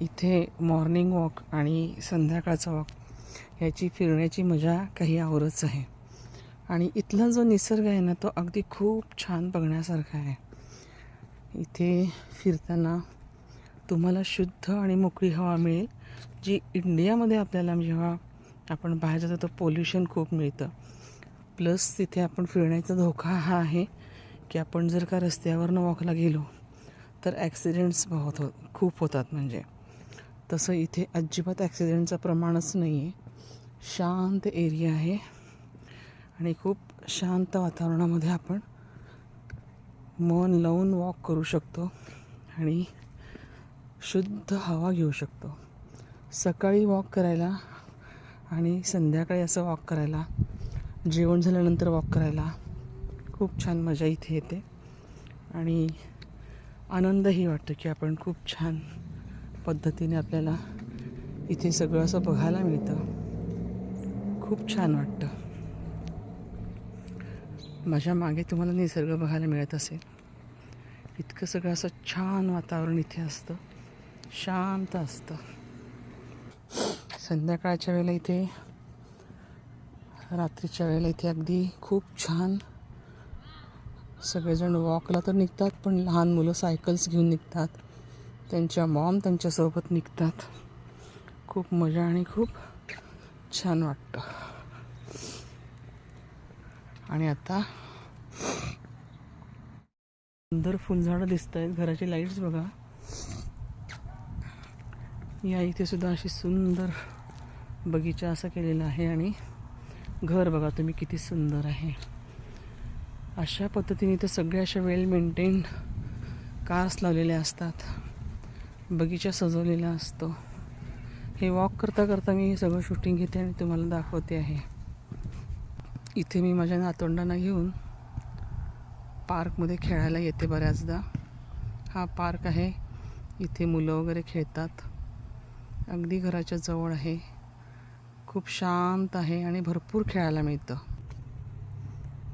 इथे morning walk आणि संध्याकाळचा वॉक ह्याची फिरण्याची मजा काही आवरच आहे. आणि इथला जो निसर्ग आहे ना तो अगदी खूप छान बघण्यासारखा आहे. इथे फिरताना तुम्हाला शुद्ध आणि मोकळी हवा मिळेल जी इंडियामध्ये आपल्याला जेव्हा आपण बाहेर जातो तर पोल्युशन खूप मिळतं. प्लस तिथे आपण फिरण्याचा धोका हा आहे की आपण जर का रस्त्यावरनं वॉकला गेलो तर ॲक्सिडेंट्स बहुत हो खूप होतात म्हणजे. तसं इथे अजिबात ॲक्सिडेंटचं प्रमाणच नाही आहे शांत एरिया आहे. आणि खूप शांत वातावरणामध्ये आपण मन लावून वॉक करू शकतो. आणि शुद्ध हवा घेऊ शकतो. सकाळी वॉक करायला आणि संध्याकाळी असं वॉक करायला जेवण झाल्यानंतर वॉक करायला खूप छान मजा इथे येते. आणि आनंदही वाटतो की आपण खूप छान पद्धतीने आपल्याला इथे सगळं असं बघायला मिळतं. खूप छान वाटतं. माझ्या मागे तुम्हाला निसर्ग बघायला मिळत असेल. इतकं सगळं असं छान वातावरण इथे असतं. शांत असतं. संध्याकाळच्या वेळेला इथे रात्रीच्या वेळेला इथे अगदी खूप छान सगळेजण वॉकला तर निघतात पण लहान मुलं सायकल्स घेऊन निघतात. त्यांच्या मॉम त्यांच्यासोबत निघतात. खूप मजा आणि खूप छान वाटतं. आणि आता सुंदर फुलझाडं दिसत आहेत घराची लाईट्स बघा. या इथे सुद्धा अशी सुंदर बगीचा असा केलेला आहे आणि घर बघा तुम्ही किती सुंदर आहे. अशा पद्धतीने इथे सगळ्या अशा वेल मेंटेन कार्स लावलेल्या असतात. बगीचा सजवलेला असतो. हे वॉक करता करता मी हे सगळं शूटिंग घेते आणि तुम्हाला दाखवते आहे. इथे मी माझ्या नातवंडांना घेऊन पार्कमध्ये खेळायला येते बऱ्याचदा. हा पार्क आहे. इथे मुलं वगैरे खेळतात. अगदी घराच्या जवळ आहे. खूप शांत आहे आणि भरपूर खेळायला मिळतं.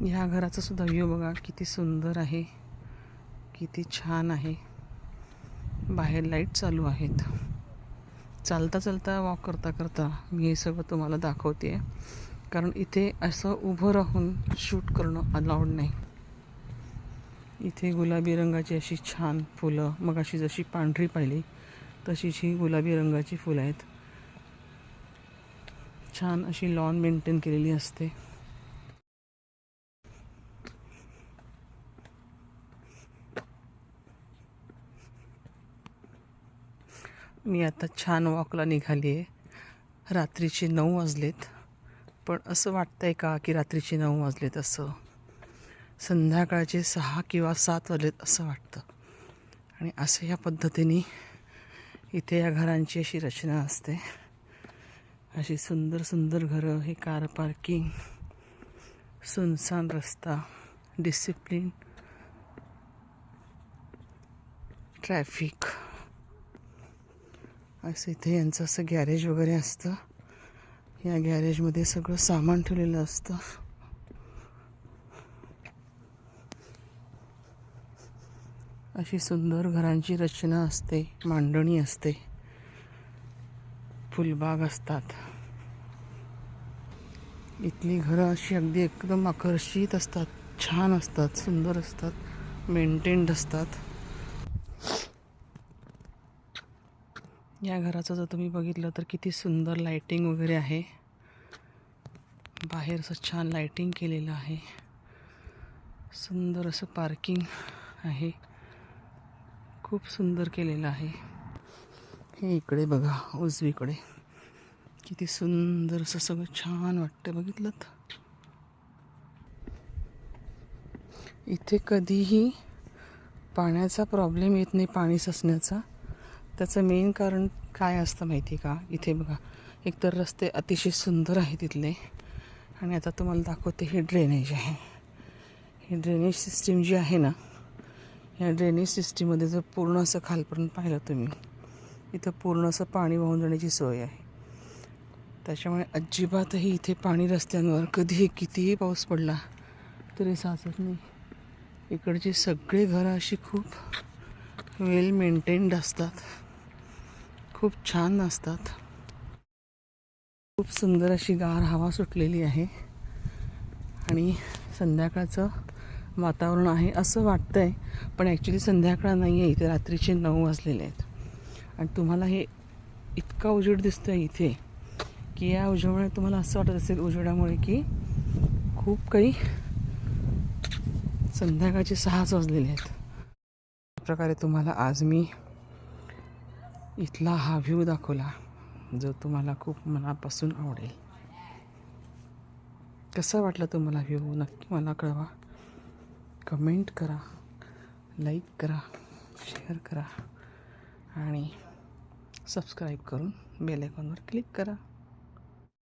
ह्या घराचा सुद्धा व्ह्यू बघा किती सुंदर आहे. किती छान आहे. बाहेर लाइट चालू आहेत. चालता चालता वॉक करता करता मी हे सगळं तुम्हाला दाखवते आहे कारण इथे असं उभं राहून शूट करणं अलाउड नाही. इथे गुलाबी रंगाची अशी छान फुलं मग अशी जशी पांढरी पाहिली तशीच ही गुलाबी रंगाची फुलं आहेत. छान अशी लॉन मेंटेन केलेली असते. मी आता छान वॉकला निघाली आहे. रात्रीचे नऊ वाजलेत. पण असं वाटतं आहे का की रात्रीचे नऊ वाजलेत असं? संध्याकाळचे सहा किंवा सात वाजलेत असं वाटतं. आणि असं या पद्धतीने इथे या घरांची अशी रचना असते. अशी सुंदर सुंदर घरं हे कार पार्किंग सुनसान रस्ता डिसिप्लिन ट्रॅफिक असं इथे यांचं असं गॅरेज वगैरे असतं. या गॅरेजमध्ये सगळं सामान ठेवलेलं असतं. अशी सुंदर घरांची रचना असते मांडणी असते. फुलबाग असतात. इथली घरं अशी अगदी एकदम आकर्षित असतात छान असतात सुंदर असतात मेंटेन्ड असतात. या घराचं जर तुम्ही बघितलं तर किती सुंदर लायटिंग वगैरे आहे. बाहेर असं छान लायटिंग केलेलं आहे. सुंदर असं पार्किंग आहे. खूप सुंदर केलेलं आहे. हे इकडे बघा उजवीकडे. किती सुंदर असं सगळं छान वाटतं बघितलं इथे कधीही पाण्याचा प्रॉब्लेम येत नाही पाणी ससण्याचा त्याचं मेन कारण काय असतं माहिती का? इथे बघा एकतर रस्ते अतिशय सुंदर आहे तिथले. आणि आता तुम्हाला दाखवते हे ड्रेनेज आहे. हे ड्रेनेज सिस्टीम जी आहे ना ह्या ड्रेनेज सिस्टीममध्ये जर पूर्ण असं खालपर्यंत पाहिलं तुम्ही इथं पूर्ण असं पाणी वाहून जाण्याची सोय आहे. त्याच्यामुळे अजिबातही इथे पाणी रस्त्यांवर कधीही कितीही पाऊस पडला तरी साचत नाही. इकडची सगळी घरं अशी खूप वेल मेंटेन्ड असतात. खूप छान असतात. खूप सुंदर अशी गार हवा सुटलेली आहे. आणि संध्याकाळचं वातावरण आहे असं वाटतंय पण ॲक्च्युली संध्याकाळ नाही आहे इथे रात्रीचे नऊ वाजलेले आहेत. आणि तुम्हाला हे इतका उजेड दिसतोय इथे की या उजेडामुळे तुम्हाला असं वाटत असेल उजेडामुळे की खूप काही संध्याकाळचे सहाच वाजलेले आहेत. प्रकारे तुम्हाला आज मी इथला हा व्ह्यू दाखवला जो तुम्हाला खूप मनापासून आवडेल. कसा वाटला तुम्हाला व्ह्यू? नक्की मला कळवा. कमेंट करा लाईक करा शेअर करा आणि सबस्क्राईब करून बेल आयकॉनवर क्लिक करा.